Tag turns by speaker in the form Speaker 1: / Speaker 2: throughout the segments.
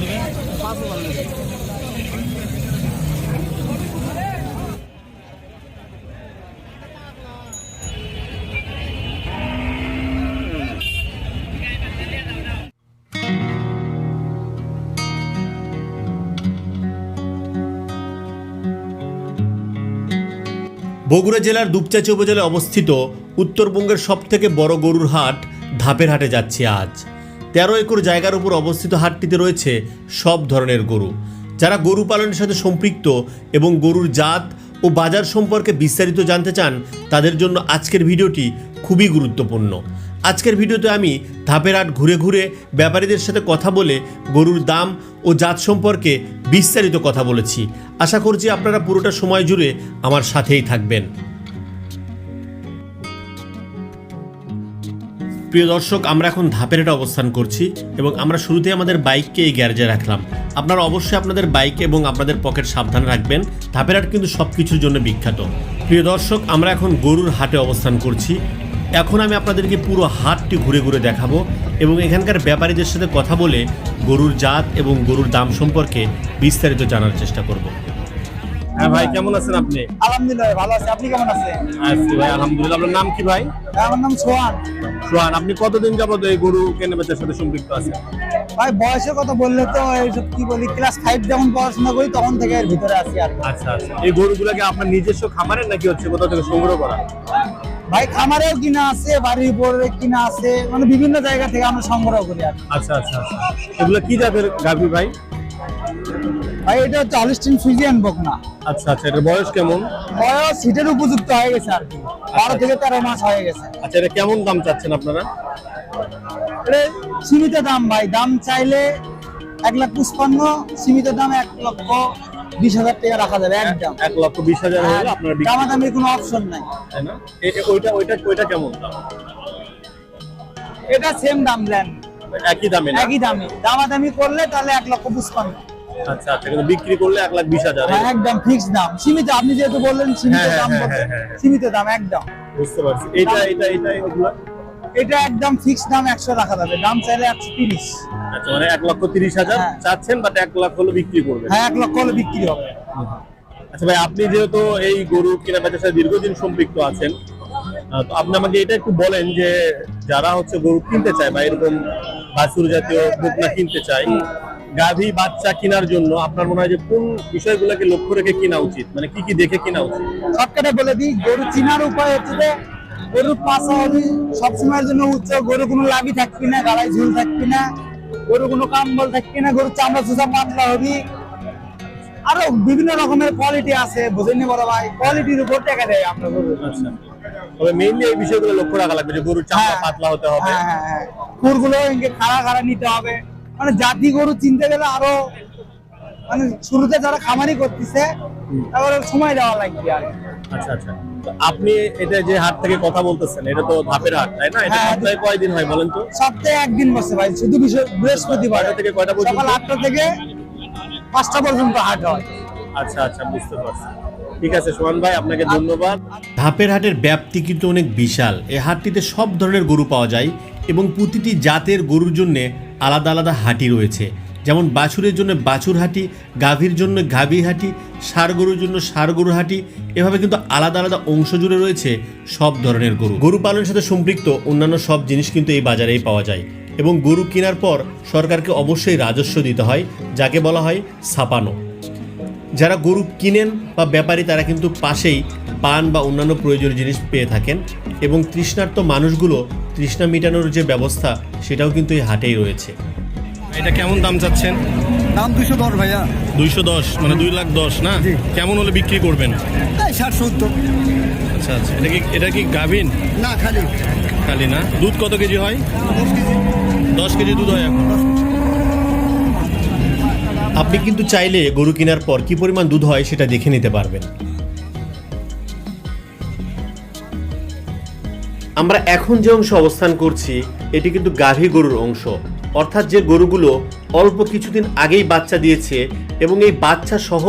Speaker 1: নেবে।
Speaker 2: বগুড়া জেলার দুপচাচি উপজেলায় অবস্থিত উত্তরবঙ্গের সবথেকে বড় গরুর হাট ধাপের হাটে যাচ্ছি আজ তেরো একর জায়গার উপর অবস্থিত হাটটিতে রয়েছে সব ধরনের গরু। যারা গরু পালনের সাথে সম্পৃক্ত এবং গরুর জাত ও বাজার সম্পর্কে বিস্তারিত জানতে চান, তাদের জন্য আজকের ভিডিওটি খুবই গুরুত্বপূর্ণ। আজকের ভিডিওতে আমি ধাপের হাট ঘুরে ঘুরে ব্যাপারীদের সাথে কথা বলে গরুর দাম ও জাত সম্পর্কে বিস্তারিত কথা বলেছি। আশা করছি আপনারা পুরোটা সময় জুড়ে আমার সাথেই থাকবেন। প্রিয় দর্শক, আমরা এখন ধাপের হাটে অবস্থান করছি এবং আমরা শুরুতেই আমাদের বাইককে এই গ্যারেজে রাখলাম। আপনারা অবশ্যই আপনাদের বাইক এবং আপনাদের পকেট সাবধানে রাখবেন। ধাপের হাট কিন্তু সব কিছুর জন্য বিখ্যাত। প্রিয় দর্শক, আমরা এখন গরুর হাটে অবস্থান করছি। এখন আমি আপনাদেরকে পুরো হাটটি ঘুরে ঘুরে দেখাবো এবং এখানকার ব্যাপারীদের সাথে কথা বলে গরুর জাত এবং গরুর দাম সম্পর্কে বিস্তারিত জানার চেষ্টা করব।
Speaker 3: হ্যাঁ ভাই কেমন আছেন আপনি?
Speaker 1: আলহামদুলিল্লাহ ভালো আছে। আপনি কেমন আছেন?
Speaker 3: আছি ভাই আলহামদুলিল্লাহ। আপনার নাম কি ভাই?
Speaker 1: আমার নাম সোহান।
Speaker 3: সোহান আপনি কতদিন যাবত এই গরু সাথে সম্পৃক্ত আছেন?
Speaker 1: ভাই বয়সের কথা বললে তো এইসব কি বলি ক্লাস ফাইভ যখন পড়াশোনা করি তখন থেকে এর ভিতরে আছি আর
Speaker 3: আচ্ছা আচ্ছা। এই গরুগুলোকে আপনার নিজস্ব খামারের নাকি হচ্ছে কোথাও থেকে সংগ্রহ করা?
Speaker 1: ভাই খামারেও কিনা আছে বাড়ির উপরে কিনা আছে মানে বিভিন্ন জায়গা থেকে আমরা সংগ্রহ করি আর
Speaker 3: আচ্ছা আচ্ছা আচ্ছা। এগুলো কি জাতের গাভী ভাই?
Speaker 1: ভাই এটা হচ্ছে অলিস্টিন ফিজিয়ান বকনা।
Speaker 3: আচ্ছা আচ্ছা এটার বয়স কেমন?
Speaker 1: বয়স সিটের উপযুক্ত হয়ে গেছে আর কি। বারো থেকে তেরো মাস হয়ে গেছে।
Speaker 3: আচ্ছা এটা কেমন দাম চাচ্ছেন আপনারা?
Speaker 1: সীমিত দাম ভাই দাম চাইলে এক লাখ পুষ্পান্ন সীমিত দাম এক লক্ষ বিশ হাজার টাকা রাখা যাবে একদম।
Speaker 3: এক লক্ষ বিশ হাজার হলে আপনারা বিক্রি
Speaker 1: দামাদামির কোনো অপশন নাই।
Speaker 3: তাই না? ওইটা ওইটা ওইটা কেমন? দাম
Speaker 1: এটা সেম দাম নেন
Speaker 3: একই দামে
Speaker 1: একই দামে। দামাদামি করলে তাহলে এক লক্ষ পুষ্পান্ন
Speaker 3: আচ্ছা আচ্ছা কিন্তু বিক্রি করলে এক লাখ বিশ হাজার
Speaker 1: হ্যাঁ, একদম ফিক্স দাম। সীমিত আপনি যেহেতু বললেন সীমিত
Speaker 3: হ্যাঁ,
Speaker 1: দাম
Speaker 3: হ্যাঁ,
Speaker 1: বলতে। সীমিত দাম একদম।
Speaker 3: বুঝতে পারছি। এটা এটা এটা এগুলো?
Speaker 1: এটা একদম ফিক্স দাম একশো রাখা যাবে দাম চাইলে একশো তিরিশ।
Speaker 3: আচ্ছা মানে এক লক্ষ তিরিশ হাজার। চাচ্ছেন বাট এক লাখ হলো বিক্রি করবেন।
Speaker 1: হ্যাঁ এক লক্ষ হলে বিক্রি হবে।
Speaker 3: আচ্ছা ভাই আপনি যেহেতু এই গরু কেনা বেচার সাথে দীর্ঘদিন সম্পৃক্ত আছেন তো আপনি আমাকে এটা একটু বলেন যে যারা হচ্ছে গরু কিনতে চায় বা এরকম বাছুর জাতীয় বকনা কিনতে চায় গাভী বাচ্চা কেনার জন্য আপনার মনে হয় যে কোন বিষয়গুলোকে লক্ষ্য রেখে কিনা উচিত? মানে কি কি দেখে কিনা উচিত?
Speaker 1: শর্টকাটে বলে দিই গরু চিনার উপায় হচ্ছে যে গরুর পাশা হবে সবসময়ের জন্য উচ্চ গরু কোনো লাভি থাকবি না গালায় ঝুল থাকবি না গরু কোনো কাম্বল থাকবি না গরুর চামড়া চুষা পাতলা হবি। আরও বিভিন্ন রকমের কোয়ালিটি আছে বুঝেননি বড় ভাই? কোয়ালিটির উপর টাকা দেয় আমরা গরু।
Speaker 3: আচ্ছা। তবে মেইনলি এই বিষয়গুলো লক্ষ্য রাখা লাগবে যে গরুর চামড়া
Speaker 1: হ্যাঁ।
Speaker 3: পাতলা হতে হবে।
Speaker 1: হ্যাঁ হ্যাঁ হ্যাঁ। খুরগুলো খাড়া খাড়া নিতে হবে। মানে জাতি গরু চিনতে গেলে আরও মানে শুরুতে যারা খামারি করতেছে তারপরে সময় দেওয়া লাগবে আর
Speaker 3: আচ্ছা আচ্ছা। তো আপনি এটা যে হাট থেকে কথা বলতেছেন এটা তো ধাপের হাট তাই না? এটা
Speaker 1: হ্যাঁ।
Speaker 3: সপ্তাহে কয়দিন হয় বলেন তো?
Speaker 1: সপ্তাহে একদিন বসে ভাই শুধু বিষয় বৃহস্পতিবার।
Speaker 3: থেকে কয়টা পর্যন্ত?
Speaker 1: সকাল আটটা থেকে পাঁচটা পর্যন্ত হাট হয়।
Speaker 3: আচ্ছা আচ্ছা বুঝতে পারছি। ঠিক আছে সোহান ভাই আপনাকে ধন্যবাদ।
Speaker 2: ধাপের হাটের ব্যাপ্তি কিন্তু অনেক বিশাল। এই হাটটিতে সব ধরনের গরু পাওয়া যায় এবং প্রতিটি জাতের গরুর জন্য আলাদা আলাদা হাটি রয়েছে। যেমন বাছুরের জন্য বাছুর হাটি, গাভীর জন্য গাভী হাটি ষাড় গরুর জন্য ষাড় গরু হাটি, এভাবে কিন্তু আলাদা আলাদা অংশ জুড়ে রয়েছে সব ধরনের গরু। গরু পালনের সাথে সম্পৃক্ত অন্যান্য সব জিনিস কিন্তু এই বাজারেই পাওয়া যায় এবং গরু কেনার পর সরকারকে অবশ্যই রাজস্ব দিতে হয়, যাকে বলা হয় ছাপানো। যারা গরু কিনেন বা ব্যাপারী তারা কিন্তু পাশেই পান বা অন্যান্য প্রয়োজনীয় জিনিস পেয়ে থাকেন এবং তৃষ্ণার্ত মানুষগুলো তৃষ্ণা মেটানোর যে ব্যবস্থা সেটাও কিন্তু এই হাটেই রয়েছে।
Speaker 3: এটা কেমন দাম চাচ্ছেন?
Speaker 4: দাম দুশো দশ ভাইয়া।
Speaker 3: দুইশো দশ মানে দুই লাখ দশ না? কেমন হলে বিক্রি করবেন?
Speaker 4: ষাট সত্তর।
Speaker 3: আচ্ছা আচ্ছা। এটা কি এটা কি গাভিন?
Speaker 4: না খালি।
Speaker 3: খালি না? দুধ কত কেজি হয়?
Speaker 4: দশ কেজি।
Speaker 3: দশ কেজি দুধ হয় এখন।
Speaker 2: আপনি কিন্তু চাইলে গরু কেনার পর কি পরিমাণ দুধ হয় সেটা দেখে নিতে পারবেন। আমরা এখন যে অংশ অবস্থান করছি, এটি কিন্তু গাভী গরুর অংশ। অর্থাৎ যে গরুগুলো অল্প কিছুদিন আগেই বাচ্চা দিয়েছে এবং এই বাচ্চা সহ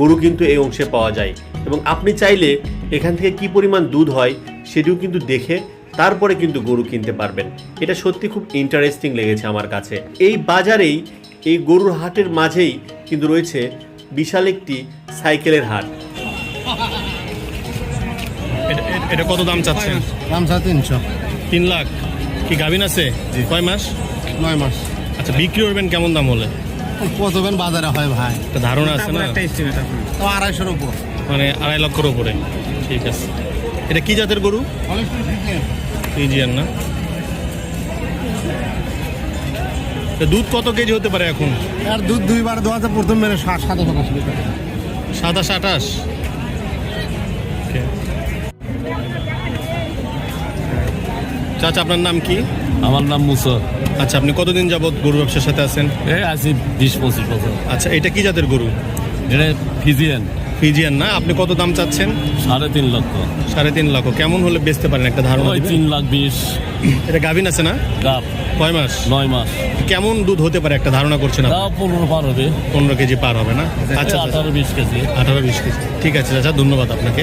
Speaker 2: গরু কিন্তু এই অংশে পাওয়া যায়। এবং আপনি চাইলে এখান থেকে কি পরিমাণ দুধ হয় সেটিও কিন্তু দেখে তারপরে কিন্তু গরু কিনতে পারবেন। এটা সত্যি খুব ইন্টারেস্টিং লেগেছে আমার কাছে। এই বাজারেই, এই গরুর হাটের মাঝেই কিন্তু রয়েছে বিশাল একটি সাইকেলের হাট।
Speaker 3: এটা- কত দাম চাচ্ছেন?
Speaker 4: দাম সাড়ে তিনশো।
Speaker 3: তিন লাখ। কি গাভিন আছে? কয় মাস?
Speaker 4: নয় মাস।
Speaker 3: আচ্ছা বিক্রি করবেন কেমন দাম হলে?
Speaker 4: কতবেন বাজারে হয় ভাই?
Speaker 3: একটা ধারণা আছে না?
Speaker 4: তো আড়াইশোর উপর।
Speaker 3: মানে আড়াই লক্ষের উপরে। ঠিক আছে। এটা কি জাতের গরু? ফ্রিজিয়ান না? তা দুধ কত কেজি হতে পারে এখন?
Speaker 4: আর দুধ দুইবার দোয়াতে প্রথম মেরে সাত সাতাশ আঠাশ। লিটার
Speaker 3: সাতাশ আঠাশ? চাচা আপনার নাম কি?
Speaker 5: আমার নাম মুসা।
Speaker 3: আচ্ছা আপনি কতদিন যাবত গরু ব্যবসার সাথে আছেন?
Speaker 5: আছি বিশ পঁচিশ বছর।
Speaker 3: আচ্ছা এটা কি জাতের গরু?
Speaker 5: এটা ফিজিয়ান।
Speaker 3: ফিজিয়ান না? আপনি কত দাম চাচ্ছেন?
Speaker 5: সাড়ে তিন লক্ষ।
Speaker 3: সাড়ে তিন লক্ষ। কেমন হলে বেচতে পারেন একটা ধারণা
Speaker 5: তিন লাখ বিশ।
Speaker 3: এটা গাভিন আছে না?
Speaker 5: গাপ
Speaker 3: কয় মাস?
Speaker 5: নয় মাস।
Speaker 3: কেমন দুধ হতে পারে একটা ধারণা করছেন
Speaker 5: পনেরো পার হবে।
Speaker 3: পনেরো কেজি পার হবে না? আচ্ছা।
Speaker 5: আঠারো বিশ কেজি।
Speaker 3: আঠারো বিশ কেজি। ঠিক আছে চাচা ধন্যবাদ আপনাকে।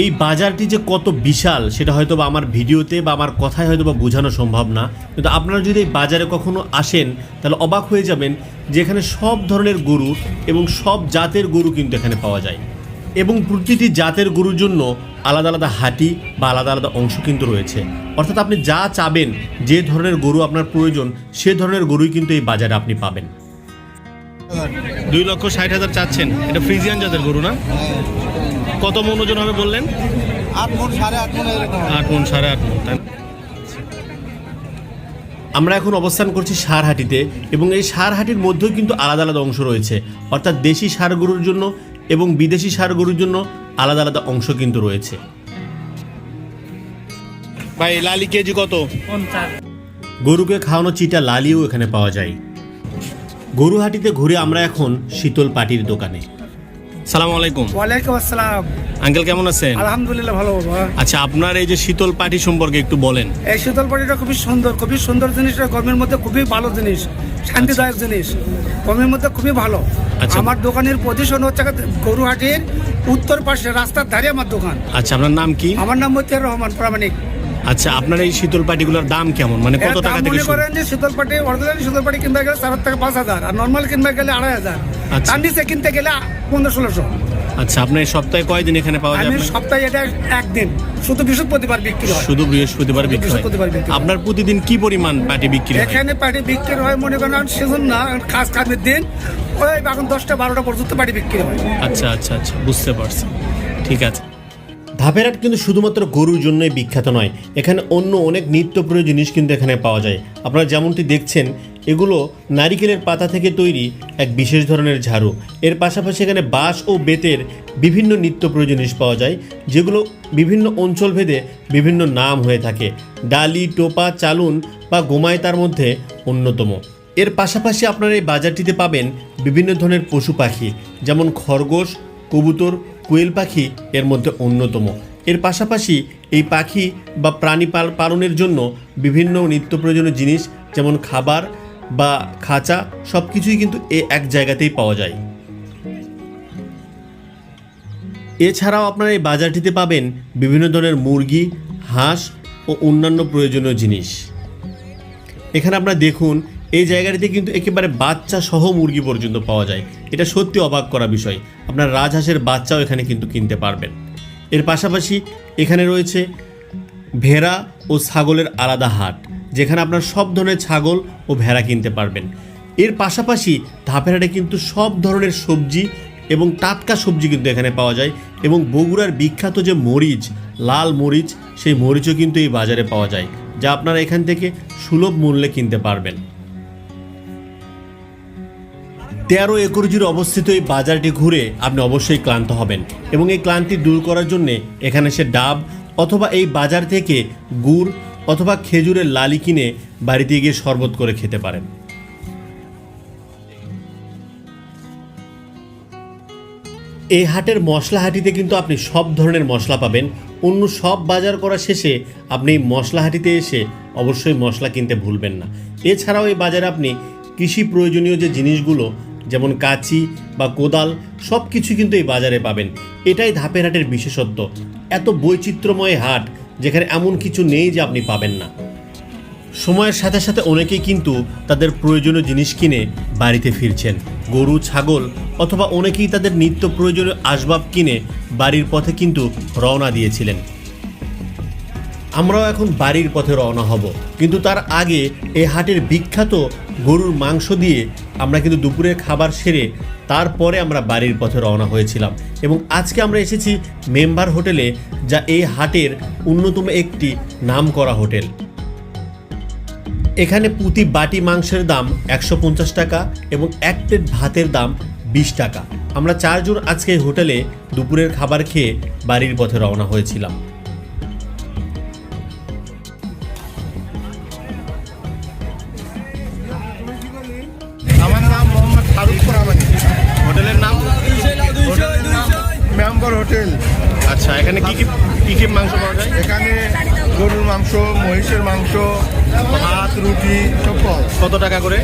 Speaker 2: এই বাজারটি যে কত বিশাল, সেটা হয়তো বা আমার ভিডিওতে বা আমার কথায় হয়তো বা বোঝানো সম্ভব না। কিন্তু আপনারা যদি এই বাজারে কখনো আসেন, তাহলে অবাক হয়ে যাবেন যে এখানে সব ধরনের গরু এবং সব জাতের গরু কিন্তু এখানে পাওয়া যায়। এবং প্রতিটি জাতের গরুর জন্য আলাদা আলাদা হাটি বা আলাদা আলাদা অংশ কিন্তু রয়েছে। অর্থাৎ আপনি যা চাবেন, যে ধরনের গরু আপনার প্রয়োজন, সে ধরনের গরুই কিন্তু এই বাজারে আপনি পাবেন।
Speaker 3: দুই লক্ষ ষাট হাজার চাচ্ছেন। এটা ফ্রিজিয়ান জাতের গরু না? কত মন ওজন হবে বললেন?
Speaker 4: আট মন সাড়ে আট মন
Speaker 3: আট মন সাড়ে আট মন তাই
Speaker 2: আমরা এখন অবস্থান করছি সারহাটিতে এবং এই সারহাটির মধ্যেও কিন্তু আলাদা আলাদা অংশ রয়েছে। অর্থাৎ দেশি সার গরুর জন্য এবং বিদেশি সার গরুর জন্য আলাদা আলাদা অংশ কিন্তু রয়েছে।
Speaker 3: ভাই লালি কেজি কত?
Speaker 2: গরুকে খাওয়ানো চিটা লালিও এখানে পাওয়া যায়। গরুহাটিতে ঘুরে আমরা এখন শীতল পাটির দোকানে।
Speaker 3: সালাম আলাইকুম।
Speaker 6: ওয়ালাইকুম আসসালাম।
Speaker 3: আঙ্কেল কেমন আছেন?
Speaker 6: আলহামদুলিল্লাহ ভালো
Speaker 3: আচ্ছা আপনার এই যে শীতল পাটি সম্পর্কে একটু বলেন।
Speaker 6: এই শীতল পাটিটা খুবই সুন্দর খুবই সুন্দর জিনিস গরমের মধ্যে খুবই ভালো জিনিস শান্তিদায়ক জিনিস গরমের মধ্যে খুবই ভালো।
Speaker 3: আচ্ছা।
Speaker 6: আমার দোকানের পজিশন হচ্ছে গরুহাটির উত্তর পাশে রাস্তার ধারে আমার দোকান।
Speaker 3: আচ্ছা আপনার নাম কি?
Speaker 6: আমার নাম মতিয়ার রহমান প্রামাণিক।
Speaker 3: আচ্ছা আপনার এই শীতল পাটিগুলোর দাম কেমন? মানে কত টাকা থেকে
Speaker 6: মনে
Speaker 3: শুরু?
Speaker 6: করেন যে শীতল পাটি অরিজিনাল শীতল পাটি কিনতে গেলে চার থেকে পাঁচ হাজার আর নর্মাল কিনতে গেলে আড়াই হাজার।
Speaker 3: আচ্ছা।
Speaker 6: তার নিচে কিনতে গেলে পনেরো ষোলোশো।
Speaker 3: আচ্ছা আপনার সপ্তাহে কয়দিন এখানে পাওয়া যায়
Speaker 6: আমি সপ্তাহে এটা একদিন। শুধু বৃহস্পতিবার বিক্রি হয়।
Speaker 3: শুধু বৃহস্পতিবার বিক্রি হয়।
Speaker 6: বিক্রি।
Speaker 3: আপনার প্রতিদিন কি পরিমাণ পাটি বিক্রি হয়?
Speaker 6: এখানে পাটি বিক্রি হয় মনে করেন সেজন না কাজ কামের দিন ওই এখন দশটা বারোটা পর্যন্ত পাটি বিক্রি হয়।
Speaker 3: আচ্ছা আচ্ছা আচ্ছা বুঝতে পারছি। ঠিক আছে।
Speaker 2: ধাপের হাট কিন্তু শুধুমাত্র গরুর জন্যই বিখ্যাত নয়, এখানে অন্য অনেক নিত্য প্রয়োজনীয় জিনিস কিন্তু এখানে পাওয়া যায়। আপনারা যেমনটি দেখছেন, এগুলো নারিকেলের পাতা থেকে তৈরি এক বিশেষ ধরনের ঝাড়ু। এর পাশাপাশি এখানে বাঁশ ও বেতের বিভিন্ন নিত্য প্রয়োজনীয় জিনিস পাওয়া যায়, যেগুলো বিভিন্ন অঞ্চলভেদে বিভিন্ন নাম হয়ে থাকে। ডালি, টোপা, চালুন বা গোমায় তার মধ্যে অন্যতম। এর পাশাপাশি আপনারা এই বাজারটিতে পাবেন বিভিন্ন ধরনের পশু পাখি, যেমন খরগোশ, কবুতর কোয়েল পাখি এর মধ্যে অন্যতম। এর পাশাপাশি এই পাখি বা প্রাণী পাল- পালনের জন্য বিভিন্ন নিত্য প্রয়োজনীয় জিনিস যেমন খাবার বা খাঁচা সব কিছুই কিন্তু এ এক জায়গাতেই পাওয়া যায়। এছাড়াও আপনারা এই বাজারটিতে পাবেন বিভিন্ন ধরনের মুরগি, হাঁস ও অন্যান্য প্রয়োজনীয় জিনিস। এখানে আপনারা দেখুন এই জায়গাটিতে কিন্তু একেবারে বাচ্চা সহ মুরগি পর্যন্ত পাওয়া যায়। এটা সত্যি অবাক করা বিষয়। আপনার রাজহাঁসের বাচ্চাও এখানে কিন্তু কিনতে পারবেন। এর পাশাপাশি এখানে রয়েছে ভেড়া ও ছাগলের আলাদা হাট, যেখানে আপনার সব ধরনের ছাগল ও ভেড়া কিনতে পারবেন। এর পাশাপাশি ধাপের হাটে কিন্তু সব ধরনের সবজি এবং টাটকা সবজি কিন্তু এখানে পাওয়া যায় এবং বগুড়ার বিখ্যাত যে মরিচ, লাল মরিচ, সেই মরিচও কিন্তু এই বাজারে পাওয়া যায়, যা আপনারা এখান থেকে সুলভ মূল্যে কিনতে পারবেন। তেরো একর জুড়ে অবস্থিত এই বাজারটি ঘুরে আপনি অবশ্যই ক্লান্ত হবেন এবং এই ক্লান্তি দূর করার জন্য এখানে সে ডাব অথবা এই বাজার থেকে গুড় অথবা খেজুরের লালি কিনে বাড়িতে গিয়ে শরবত করে খেতে পারেন। এই হাটের মশলা হাটিতে কিন্তু আপনি সব ধরনের মশলা পাবেন। অন্য সব বাজার করা শেষে আপনি এই মশলা হাটিতে এসে অবশ্যই মশলা কিনতে ভুলবেন না। এছাড়াও এই বাজারে আপনি কৃষি প্রয়োজনীয় যে জিনিসগুলো যেমন কাঁচি বা কোদাল সব কিছু কিন্তু এই বাজারে পাবেন। এটাই ধাপের হাটের বিশেষত্ব। এত বৈচিত্র্যময় হাট, যেখানে এমন কিছু নেই যে আপনি পাবেন না। সময়ের সাথে সাথে অনেকেই কিন্তু তাদের প্রয়োজনীয় জিনিস কিনে বাড়িতে ফিরছেন। গরু, ছাগল অথবা অনেকেই তাদের নিত্য প্রয়োজনীয় আসবাব কিনে বাড়ির পথে কিন্তু রওনা দিয়েছিলেন। আমরাও এখন বাড়ির পথে রওনা হব। কিন্তু তার আগে এই হাটের বিখ্যাত গরুর মাংস দিয়ে আমরা কিন্তু দুপুরের খাবার সেরে তারপরে আমরা বাড়ির পথে রওনা হয়েছিলাম। এবং আজকে আমরা এসেছি মেম্বার হোটেলে, যা এই হাটের অন্যতম একটি নামকরা হোটেল। এখানে প্রতি বাটি মাংসের দাম একশো পঞ্চাশ টাকা এবং এক প্লেট ভাতের দাম বিশ টাকা। আমরা চারজন আজকে হোটেলে দুপুরের খাবার খেয়ে বাড়ির পথে রওনা হয়েছিলাম।
Speaker 3: কি কি মাংস পাওয়া যায়?
Speaker 7: এখানে গরুর মাংস মহিষের মাংস ভাত রুটি সব পাওয়া
Speaker 3: কত টাকা করে?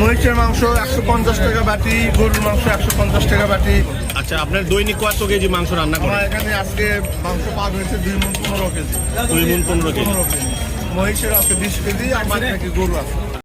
Speaker 7: মহিষের মাংস একশো পঞ্চাশ টাকা বাটি গরুর মাংস একশো পঞ্চাশ টাকা বাটি।
Speaker 3: আচ্ছা আপনার দৈনিক কত কেজি মাংস রান্না করেন
Speaker 7: এখানে আজকে মাংস পাক হয়েছে দুই মন পনেরো কেজি।
Speaker 3: দুই মন পনেরো কেজি।
Speaker 7: মহিষের আছে বিশ কেজি আর বাকি গরু আছে।